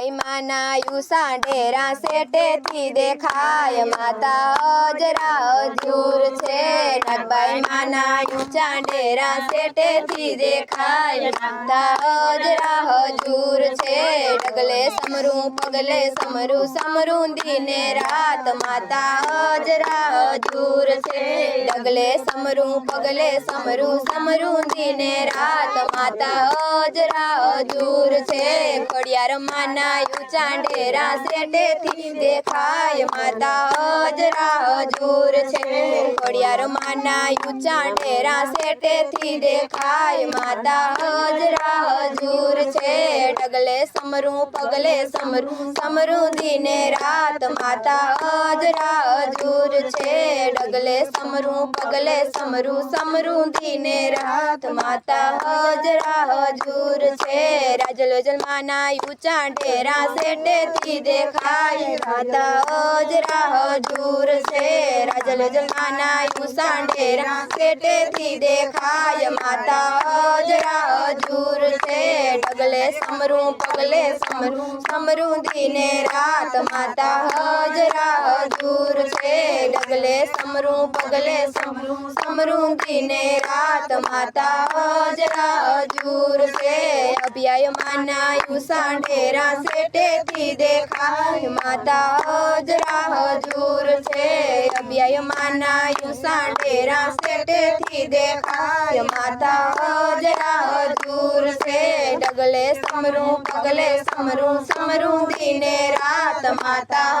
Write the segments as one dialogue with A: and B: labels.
A: દેખાય માનાયું સાંઢેરા શેટેથી દેખાય. માતા અજરા અજૂર છે. નાગબાઈ માનાયું ચાંઢેરા શેટેથી દેખાય. માતા અજરા સમરું પગલે સમરું સમરું દિને રાત માતા અજરા હજૂર છે ડગલે સમરું પગલે સમરું સમરું દિને રાત માતા અજરા હજૂર છે ખોડિયાર માના ઊંચા ડેરા સેટેથી દેખાય માતા અજરા હજૂર છે ખોડિયાર માના ઊંચા ડેરા શેટેથી દેખાય માતા અજરા હજૂર છે ડગલે સમરું પગલે સમરું સમરું દિને રાત માતા અજરા હજૂર છે ડગલે સમરું પગલે સમરું સમરું દિને રાત માતા અજરા હજૂર છે રાજલ જલમાના ઊંચા ડેરા સેટેથી દેખાય માતા અજરા હજૂર છે રાજલ જલમાના ઊંચા ડેરા સેટેથી દેખાય માતા અજરા હજૂર છે ડગલે સમરું પગલે સમરું સમરું દિને રાત માતા હજરા હજૂર છે ડગલે સમરું પગલે સમરું સમરું દિને રાત માતા હજરા હજૂર છે અભ્યાય માના યુસા ડેરા સેટેથી દેખાય માતા હજરા હજૂર છે અભ્યાય માના યુસા ડેરા સેટેથી દેખાય માતા હજરા હજૂર છે ડગલે સમરું પગલે સમરું સમરું દિને રાત માતા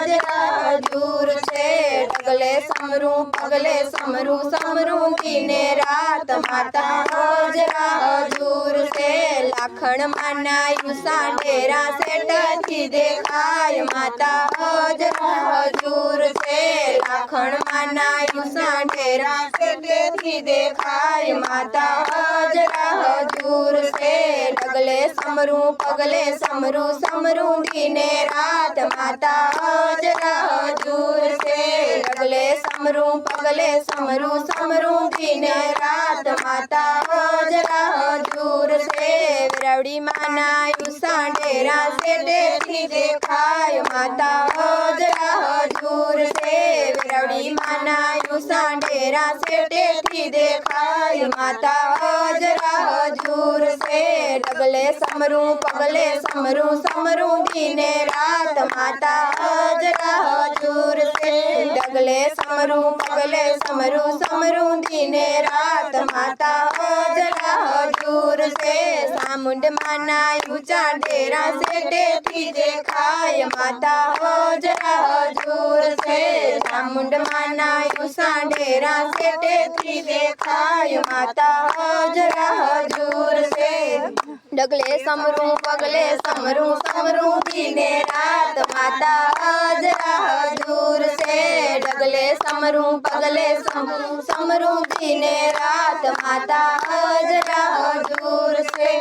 A: હજરા હજૂર છે ડગલે સમરું પગલે સમરું સમરું દિને રાત માતા હજરા હજૂર છે લાખણ માના યુસા ડેરા સેટથી દેખાય માતા હજરા હજૂર છે લાખણ માના યુસા ડેરા સેટેથી દેખાય માતા હજરા હજૂર છે ડગલે સમરું પગલે સમરું સમરું દિને રાત માતા હજરા હજૂર છે ડગલે સમરું પગલે સમરું સમરું દિને રાત માતા હજરા હજૂર છે વેરાવડી માના યુસા ડેરા સેટેથી દેખાય માતા હજરા હજૂર છે વેરાવડી માના યુસા ડેરા સેટેથી દેખાય માતા હજરા હજૂર છે ડગલે સમરું પગલે સમરું સમરું દિને રાત માતા હજરા હજૂર છે ડગલે સમરું પગલે સમરું સમરું દિને રાત માતા હજરા હજૂર છે સામુંડ માના ઊંચા ડેરા સેટેથી દેખાય માતા હજરા હજૂર છે ચામુંડ માના ઊંચા ડેરા સેટેથી દેખાય માતા હજરા હજૂર છે ડગલે સમરું પગલે સમરું સમરું દિને રાત માતા હજરા હજૂર છે ડગલે સમરું પગલે સમરું સમરું દિને રાત માતા હજરા હજૂર છે